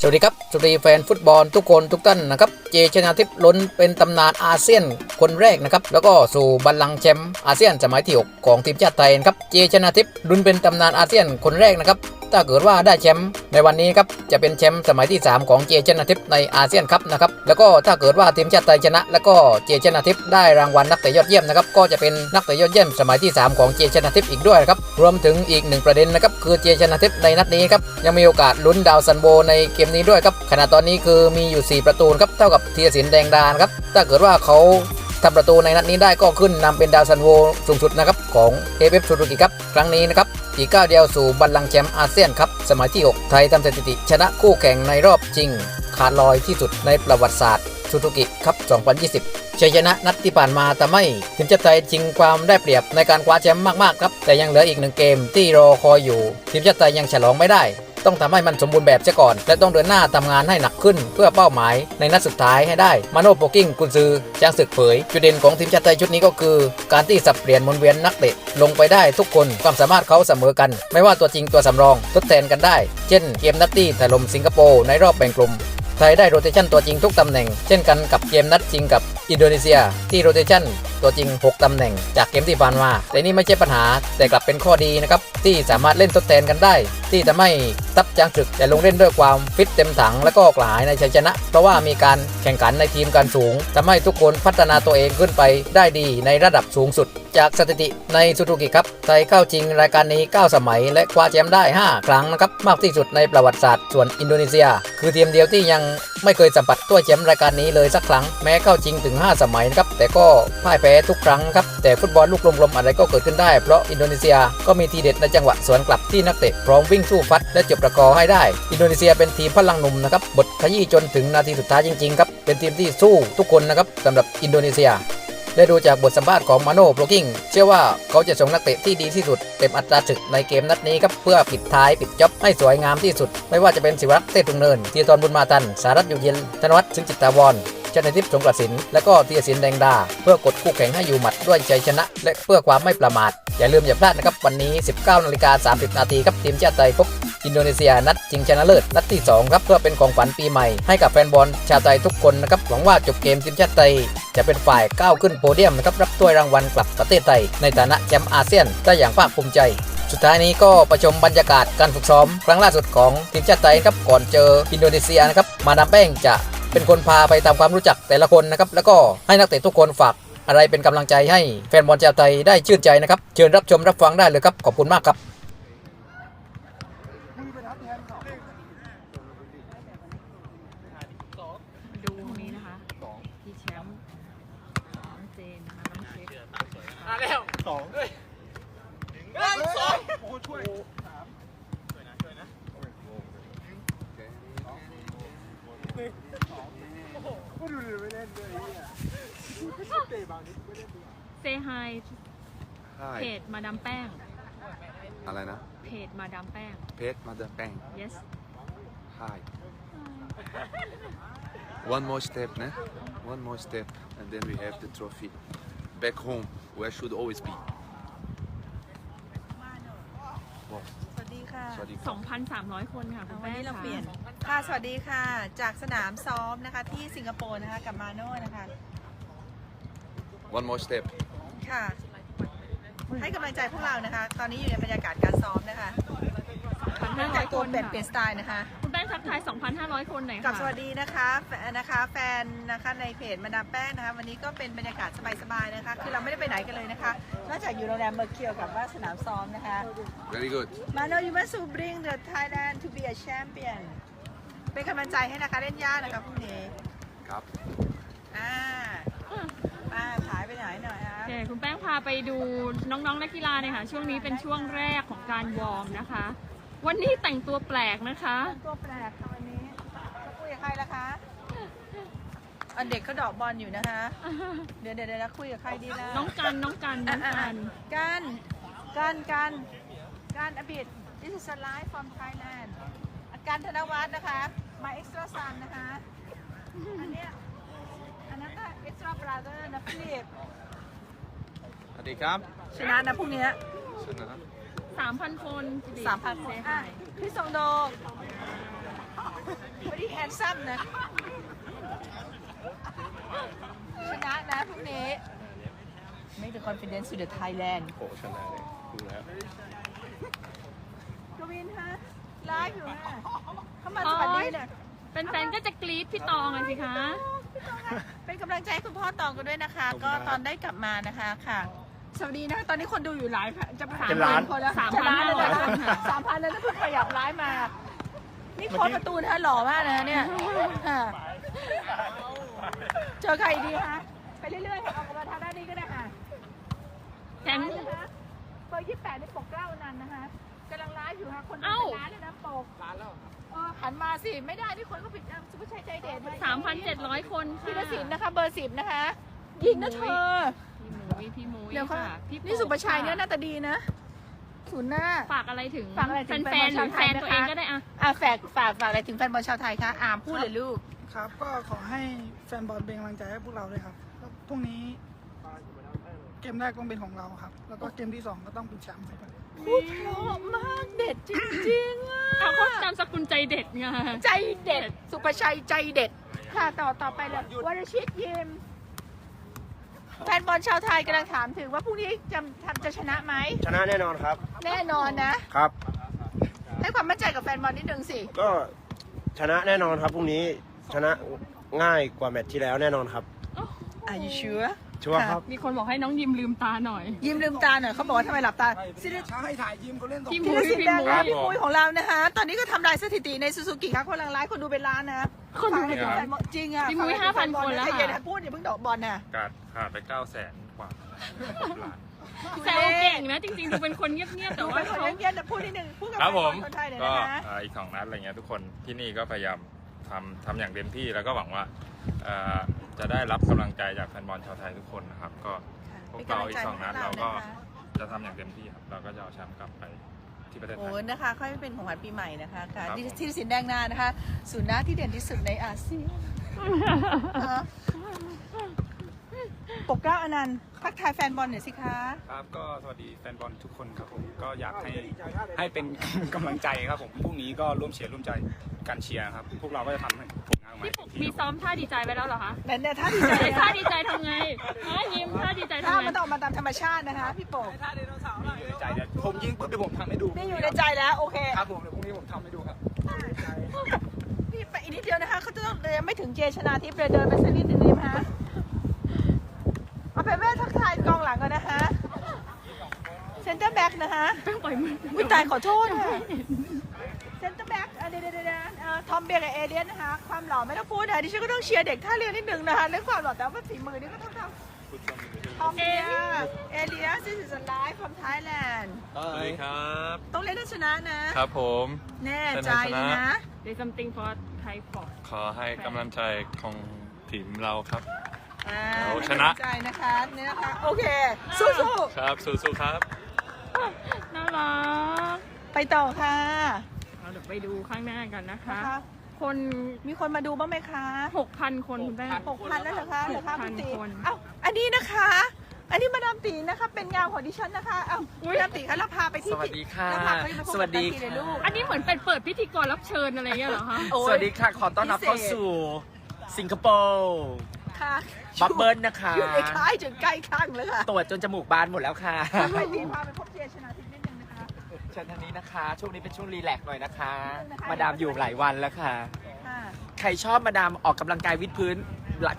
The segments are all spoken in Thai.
สวัสดีครับ สวัสดีแฟนฟุตบอลทุกคนทุกท่านนะครับ เจชนาทิพย์ล้นเป็นตำนานอาเซียนคนแรกนะครับ แล้วก็สู่บัลลังก์แชมป์อาเซียนสมัยที่ 6 ของทีมชาติไทยนะครับ เจชนาทิพย์ลุ้นเป็นตำนานอาเซียนคนแรกนะครับ ถ้าเกิดว่าได้แชมป์ในวันนี้ครับจะเป็นแชมป์สมัยที่ 3 ของเจชนาทิพย์ในอาเซียนครับนะครับแล้วก็ถ้าเกิดว่าทีมชาติไทยชนะ แล้วก็เจชนาทิพย์ได้รางวัลนักเตะยอดเยี่ยมนะครับก็จะเป็นนักเตะยอดเยี่ยมสมัยที่ 3 ของเจชนาทิพย์อีกด้วยนะครับรวมถึงอีกหนึ่งประเด็นนะครับคือเจชนาทิพย์ในนัดนี้ครับยังมีโอกาสลุ้นดาวซันโบในเกมนี้ด้วยครับขณะตอนนี้คือมีอยู่ 4 ประตูครับเท่ากับธีรศิลป์แดงดานครับถ้าเกิดว่าเขา ทำประตูในนัดนี้ได้ก็ขึ้นนำเป็นดาวซันโวสูงสุดนะครับของเอฟเอฟซูรุกิครับครั้งนี้นะครับอีกก้าวเดียวสู่บัลลังก์แชมป์อาเซียนครับสมัยที่ 6 ไทยทำสถิติ ชนะคู่แข่งในรอบจริง ขาดลอยที่สุดในประวัติศาสตร์ซูซูกิครับ 2020 ชัยชนะนัดที่ผ่านมาทำให้ทีมชาติไทยชิงความได้เปรียบในการคว้าแชมป์มากๆครับ แต่ยังเหลืออีกหนึ่งเกมที่รอคอยอยู่ ทีมชาติไทยยังฉลองไม่ได้ ต้องทำให้มันสมบูรณ์แบบเสียก่อน และต้องเดินหน้าทำงานให้หนักขึ้น เพื่อเป้าหมายในนัดสุดท้ายให้ได้มาโนโปกิ้งกุนซือจ้างศึกเผย จุดเด่นของทีมชาติไทยชุดนี้ก็คือ การที่สับเปลี่ยนหมุนเวียนนักเตะลงไปได้ทุกคนความสามารถเขาเสมอกัน ไม่ว่าตัวจริงตัวสำรองทดแทนกันได้ เช่นเกมนัดที่ถล่มสิงคโปร์ในรอบแบ่งกลุ่มไทยได้โรเตชันตัวจริงทุกตำแหน่ง เช่นกันกับเกมนัดชิงกับ อินโดนีเซีย ที่โรเตชันตัวจริง 6 ตำแหน่งจากเกมที่ผ่านมา แต่นี่ไม่ใช่ปัญหาแต่กลับเป็นข้อดีนะครับ ที่สามารถเล่นทดแทนกันได้ ที่ทำให้ทัพจางศึกแต่ลงเล่นด้วยความฟิตเต็มถังและก็กระหายในชัยชนะ เพราะว่ามีการแข่งขันในทีมกันสูงทำให้ทุกคนพัฒนาตัวเองขึ้นไปได้ดีในระดับสูงสุด จากสถิติในซูซูกิครับไทยเข้าชิงรายการนี้ 9 สมัย และคว้าแชมป์ได้ 5 ครั้งนะครับมากที่สุดในประวัติศาสตร์ส่วนอินโดนีเซีย คือทีมเดียวที่ยังไม่เคยสัมผัสถ้วแชมป์รายการนี้เลยสักครั้งแม้เข้าชิงถึง5 สมัยนะครับแต่ก็พ่ายแพ้ทุกครั้งครับแต่ฟุตบอลลูกลมๆอะไรก็เกิดขึ้นได้เพราะอินโดนีเซียก็มีทีเด็ดในจังหวะสวนกลับที่นักเตะพร้อมวิ่งสู้ฟัดและจบประกอให้ได้ อินโดนีเซียเป็นทีมพลังหนุ่มนะครับบทขยี้จนถึงนาทีสุดท้ายจริงๆครับเป็นทีมที่สู้ทุกคนนะครับสำหรับอินโดนีเซียได้ดูจากบทสัมภาษณ์ของมาโน่โปรกิ้งเชื่อว่าเขาจะส่งนักเตะที่ดีที่สุด เต็มอัตราศึกในเกมนัดนี้ครับเพื่อปิดท้ายปิดจ็อบให้สวยงามที่สุด ไม่ว่าจะเป็นศิวรักษ์เทพตุงเนินทีตอนบุญมาตัน สารัตอยู่เย็นธนวัฒน์ซึ่งจิตตาวร ชนทิพย์สงกระสิน และก็เตียสินแดงดา เพื่อกดคู่แข่งให้อยู่หมัดด้วยชัยชนะ และเพื่อความไม่ประมาท อย่าลืมอย่าพลาดนะครับ วันนี้ 19นาฬิกา30 นาทีครับทีมชาติไทยพบอินโดนีเซียนัดชิงชนะเลิศนัดที่ 2 ครับ เพื่อเป็นของขวัญปีใหม่ให้กับแฟนบอลชาวไทยทุกคนนะครับหวังว่าจบเกมทีมชาติไทยจะเป็นฝ่ายก้าวขึ้นโพเดียมนะครับรับถ้วยรางวัลกลับประเทศไทยในฐานะแชมป์อาเซียนได้อย่างภาคภูมิใจสุดท้ายนี้ก็ประชมบรรยากาศการฝึกซ้อม ครั้งล่าสุดของทีมชาติไทยครับก่อนเจออินโดนีเซียนะครับ มาดามแป้งจะ เป็นคนพาไปทำความรู้จักแต่ละคนนะครับแล้วก็ให้นักเตะทุกคนฝากอะไรเป็นกำลังใจให้แฟนบอลชาวไทยได้ชื่นใจนะครับเชิญรับชมรับฟังได้เลยครับขอบคุณมากครับมาดูตรงนี้นะคะที่แชมป์น้องเจนนะคะน้องเช็คมาแล้วสองด้วยหนึ่งสองโอ้ช่วยสามช่วยนะช่วยนะก็ ดูดิไม่เล่นเลยเนี่ยเตะบางนิดไม่เล่นดีเซฮายใช่เพจมาดามแป้ง อะไรนะ เพจมาดามแป้ง เพชรมาเดอร์แป้ง yes Hi one more step นะ one more step and then we have the trophy back home where should always be สวัสดีค่ะ สวัสดีครับ 2,300 คนค่ะคุณวันแป้งนี้เราค่ะเปลี่ยน ค่ะ สวัสดีค่ะ จากสนามซ้อมนะคะที่สิงคโปร์นะคะกับมาโน่นะคะ one more step ค่ะ ให้กำลังใจพวกเรานะคะ ตอนนี้อยู่ในบรรยากาศการซ้อมนะคะเนื่องจาก2,500ตัควนเปลี่ยนเปลี่ยนสไตล์นะคะ คุณแป้งทักทาย 2,500 คนหน่อยกับค่ะสวัสดีนะคะแฟนนะคะแฟนนะคะในเพจมาดามแป้งนะคะ วันนี้ก็เป็นบรรยากาศสบายๆนะคะ คือเราไม่ได้ไปไหนกันเลยนะคะนอกจากอยู่โรงแรมเมอร์เคียวกับว่าสนามซ้อมนะคะ very good มาโน you must bring the Thailand to be a champion เป็นกำลังใจให้นะคะเล่นยากนะคะพรุ่งนี้ครับอ่าอ่าขายไปไหนหน่อยฮะโอเคคุณแป้งพาไปดูน้องๆนักกีฬาเนี่ยค่ะ ช่วงนี้เป็นช่วงแรกของการวอร์มนะคะ วันนี้แต่งตัวแปลกนะคะ ตัวแปลกค่ะวันนี้จะคุยกับใครล่ะคะอันเด็กเขาเดอกบอลอยู่นะคะ เดี๋ยวเดี๋ยวเดี๋ยวคุยกับใครดีล่ะน้องกันน้องกันน้องกันกันกันกันกันอบิด this is a live from Thailand การธนวัฒน์นะคะ my extra son นะคะ อันเนี้ยอันนั้นก็ extra brother นะฟิลิปสวัสดีครับชนะนะพรุ่งเนี้ยชนะ3,000คนสามพันคนเซอะฮายพี่ทรงโดนซัมนะชนะนะพรุ่งนี้ Make the confidence to the Thailand โอ้ชนะเลยดูแล้วกวินฮะ ไลฟ์อยู่ฮะเข้ามาสวัสดีหน่อยเป็นแฟนๆก็จะกรี๊ดพี่ตองอะสิคะ พี่ตองคะเป็นกำลังใจให้คุณพ่อตองกันด้วยนะคะ ก็ตอนได้กลับมานะคะค่ะ สวัสดีนะคะตอนนี้คนดูอยู่หลายพันจะเป็นล้านคนแล้วสามจะพันล้านห้าแล้วร้อยนะคนค่ะ สามพันแล้วนะเพิ่งขยับไลฟ์มา นี่โค้ชประตูนะคะหล่อมากนะเนี่ยค่ะเจอใครดีคะไปเรื่อยๆค่ะออกกำลังทางด้านนี้ก็ได้ค่ะแชมป์นะคะเบอร์ยี่แปดนี่ปกเกล้านันต์นะคะ กำลังไลฟ์อยู่ค่ะ คนดูเอ้าเป็นล้านเลยนะปกล้านแล้วเออหันมาสิ ไม่ได้ที่คนก็ผิดนะสุภาชัยใจเด็ดสามพันเจ็ดร้อยคนค่ะ พีรศิลป์นะคะ เบอร์สิบนะคะ ยิงนะเธอ พี่หมุยพี่หมุยเดี๋ยวเขาค่ะพี่นี่สุภาชัยเนี่ยหน้าตาดีนะ ศูนย์หน้า ฝากอะไรถึงฝากอะไรถึงแฟนๆหรือแฟแฟนนๆตัวเองก็ได้อะอะฝากฝากฝากอะไรถึงแฟนบอลชาวไทยคะ อามพูดเลยลูก ครับก็ขอให้แฟนบอลเป็นกำลังใจให้พวกเราด้วยครับแล้วพรุ่งนี้ เกมแรกต้องเป็นของเราครับ แล้วก็เกมที่สองก็ต้องเป็นแชมป์ครับพูดเพราะมากเด็ดจริงๆอะเอาเขาจำสกุลใจเด็ดไงใจเด็ด สุภาชัยใจเด็ด ค่ะต่อต่อไปเลยวรชิตยิม แฟนบอลชาวไทยกำลังถามถึงว่าพรุ่งนี้จะทำจะชนะไหม ชนะแน่นอนครับ แน่นอนนะ ครับ ให้ความมั่นใจกับแฟนบอลนิดนึงสิ ก็ชนะแน่นอนครับพรุ่งนี้ชนะง่ายกว่าแมตช์ที่แล้วแน่นอนครับ Are you sure ชัวร์ครับ มีคนบอกให้น้องยิมลืมตาหน่อย ยิ้มลืมตาหน่อยเขาบอกว่าทำไมหลับตาซิลิช้าให้ถ่ายยิมเขาเล่นสองพี่ธีมุรยศิลป์พี่แดงมุนะยพี่มุ้ยของเรานะคะ ตอนนี้ก็ทำลายสถิติในซูซูกิครับคนลังไลฟ์คนดูเป็นล้านนะคนดูฝากให้ถึงแฟนบอลจริงอะพี่มุ้ยฝกให้ถึง5,000คนแล้วใจเย็นค่ะนะพูดอย่าเพิ่งดอกบอลน่ะขาดขาดไปเก้าแสนกว่าล้านแซวเก่งนะจริงๆดูเป็นคนเงียบๆแต่ดูว่าเป็นคนเขาเงียบๆแต่พูดนิดนึงพูดกับคแฟรับนผบอมลคนไทยเลยก็นะคะอ่าอีกสองนัดอะไรเงี้ยทุกคนที่นี่ก็พยายามทำทำอย่างเต็มที่แล้วก็หวังว่าเอ่อ จะได้รับกำลังใจจากแฟนบอลชาวไทยทุกคนนะครับ ก็พวกเราอีกสองนัดเราก็จะทำอย่างเต็มที่ครับ เราก็จะเอาแชมป์กลับไปที่ประเทศไทโอ้ย นะคะค่อยเป็นของขวัญปีใหม่นะคะการครับที่ผมที่สินแดงนานะคะศูนย์หน้าที่เด่นที่สุดในอาเซียนนะคะปกเกล้าอนันต์ทักทายแฟนบอลหน่อยสิคะ ครับก็สวัสดีแฟนบอลทุกคนครับผมก็อยากให้ให้เป็น กำลังใจครับผมพรุ่งนี้ก็ร่วมเชียร์ร่วมใจกันเชียร์ครับ พวกเราก็จะทำให้ ผลงานออกมาพี่ให้ปุ๊กเต็มมีที่คซ้รับอมท่าดีใจไว้แล้วเหรอคะแต่เนี่ยถ้าดีใจไอ้นะท่าดีใจทำไงฮะยิ้มท่าดีใจถ้าทำไงมันต้องออกมาตามธรรมชาตินะคะ พี่โป่งอยู่ในใจเดี๋ยวผมยิงปุ๊บเดี๋ยวผมทำให้ดูนี่อยู่ในใจแล้วโอเคครับผมเดี๋ยวพรุ่งนี้ผมทำให้ดูครับพี่ไปอีกนิดเดียวนะคะเขาจะต้องยังไม่ถึงเจชนาทิพย์เลยเดินไปสักนิดหนึงดีไหมคะเอาไปแม่ทักทายกองหลังก่อนนะคะเซนเตอร์แบ็กนะคะปล่อยมือวิตายขอโทษค่ะเซนเตอร์แบ็กเดี๋ยวเดี๋ยวเดี๋ยวเดี๋ยวเอ่อทอมเบียร์กับเอเลียน นะคะความหล่อไม่ต้องพูดนะดิฉันก็ต้องเชียร์เด็กท่าเรือนิดนึงนะคะเรื่องความหล่อแต่ว่าฝีมือนี่ก็ต้องทำทอมเบียร์เอเลียส this is a live from Thailand สวัสดีครับ ต้องเล่นให้ชนะนะ ครับผม แน่ใจนะเดี๋ยว something for Thai for ขอให้กำลังใจของทีมเราครับอ่าเราชนะให้กำลังใจนะคะเนี่ยนะคะโอเค สู้ครับ สู้ๆครับน่ารักๆไปต่อค่ะ เราเดี๋ยวไปดูข้างหน้ากันนะคะนะ คะคนมีคนมาดูบ้างไหมคะ6,000คนคุณแม่ หกพันแล้วเหรอคะเหรอคะหกพัคุนณตีคน เอ้าอันนี้นะคะ อันนี้มาดามตีนะคะ เป็นงานของดิฉันนะคะ เอ้ามาดามตีคะเราพาไปที่สวัสดีค่ะเราพาไปพบกับสวัสดี มาามตีเลยลูก อันนี้เหมือนเป็นเปิดพิธีกรรับเชิญอะไรเงี้ยเหรอคะ โอ้ยสวัสดีค่ะ ขอต้อนรับพิเศษเข้าสู่สิงคโปร์ค่ะบับเบิ้ลนะคะ อยู่ในค่ายจนใกล้ข้างเลยค่ะตรวจจนจมูกบานหมดแล้วค่ะ ไปตีพาไปพบเจชนาทิพย์นิดนึงนะคะ เชิญทางนี้นะคะ ช่วงนี้เป็นช่วงรีแลกซ์หน่อยนะคะนะคะ มาดามอยู่หลายวันแล้วค่ะ ค่ะ ใครชอบมาดามออกกำลังกายวิดพื้น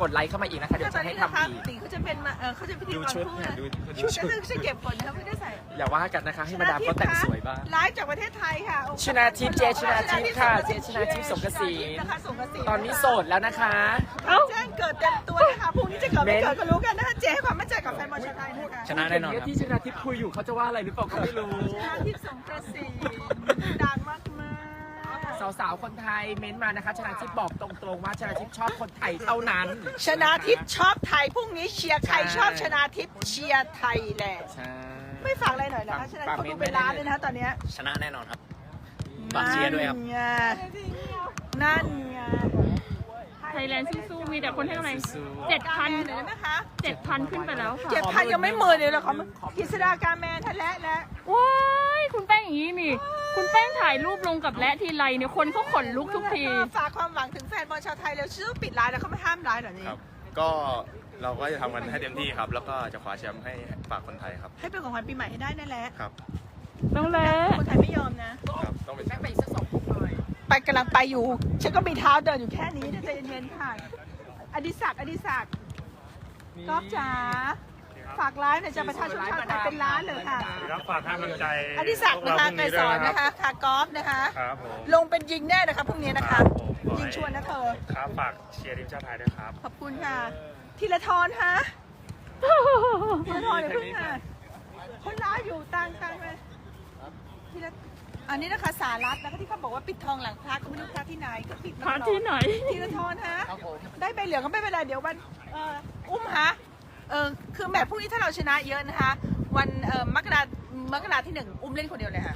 กดไลค์เข้ามาอีกนะคะเดี๋ยวตอจะนให้นี้นะคะทำอีกตีเขาจะเป็นมาเออเขาจะพิธีดูกรชุดคู่ค่ะนะดูดูชุดชุนั่ดนคือจะเก็บก่อนนะคะไม่ได้ใส่อย่าว่ากันนะคะ ให้มาดามเขาแต่งสวยบ้าง ไลฟ์จากประเทศไทยค่ะโอ้โหชนาทิพย์เจชนาทิพย์ค่ะเจชนาทิพย์สงกระสินนะคะสงกระสินตอนนี้โสดแล้วนะคะแจ้งเกิดเต็มตัวนะคะพรุ่งนี้จะเกิดไม่เกิดก็รู้กันนะคะเจให้ความมั่นใจกับแฟนบอลชาวไทยนะคะชนะแน่นอนที่ชนาทิพย์คุยอยู่เขาจะว่าอะไรหรือเปล่าก็ไม่รู้ ชนะทิพย์สงกระสินดังมากมาก สาวๆ คนไทยเม้นต์มานะคะชนะทิพย์บอกตรงๆว่าชนะทิพย์ชอบคนไทยเท่านั้นชนะทิพย์ชอบไทยพรุ่งนี้เชียร์ใครใช่ชอบชนะทิพย์เชียร์ไทยแหละใช่ ไม่ฝากอะไรหน่อยนะคะชนะทิพย์เขาดูเป็นล้านเลยนะคะตอนเนี้ยชนะแน่นอนครับฝากเชียร์ด้วยครับ นั่นไงนั่นไงไทยแลนด์สู้ๆมีแต่คนให้กำลังสู้ๆ เจ็ดพันหน่อยได้ไหมคะ เจ็ดพันขึ้นไปแล้วค่ะ เจ็ดพันยังไม่หมื่นเลยเหรอคะกิษดาการแมนทะและและว้าย คุณแป้งอย่างนี้นี่ คุณแป้งถ่ายรูปลงกับและทีไรเนี่ยคนเขาขนลุกทุกทีฝากความหวังถึงแฟนบอลชาวไทยแล้วชื่อปิดร้านแล้วเขาไม่ห้ามร้านเหรอนี่ครับก็เราก็จะทำกันให้เต็มที่ครับ แล้วก็จะคว้าแชมป์ให้ฝากคนไทยครับให้เป็นของขวัญปีใหม่ให้ได้นั่นแหละครับต้องแล้วคนไทยไม่ยอมนะครับต้องเป็นแชแม่มป์ไปอีกสักสองลูกหน่อยไปกำลังไปอยู่ฉันก็มีเท้าเดินอยู่แค่นี้ใจเย็นๆค่ะอดิศักดิ์อดิศักดิ์ก๊อฟจ๋า ฝากร้านหน่อยจะประชาชนชาวไทยเป็นร้านเลยค่ะ รับฝากให้กำลังใจอดิศักดิ์นะคะไกรสอนนะคะค่ะกอล์ฟนะคะ ครับผมลงเป็นยิงแน่นะคะพรุ่งนี้นะคะครับผมขอให้ยิงชวนนะเธอ ครับฝากเชียร์ทีมชาติไทยด้วยครับ ขอบคุณค่ะทีละทรฮะทีละทรอย่าเพิ่งค่ะคนร้ายอยู่ตังตังเลยทีละอันนี้นะคะสารัตนะคะที่เขาบอกว่าปิดทองหลังพระก็ไม่รู้พระที่ไหนก็ปิดมาพระตลอดที่ไหนทีละทรฮะได้ใบเหลืองก็ไม่เป็นไรเดี๋ยววันเอ่ออุ้มฮะ เออคือแมตช์พรุ่งนี้ถ้าเราชนะเยอะนะคะ วันเออมกรามกราที่หนึ่งอุ้มเล่นคนเดียวเลยค่ะ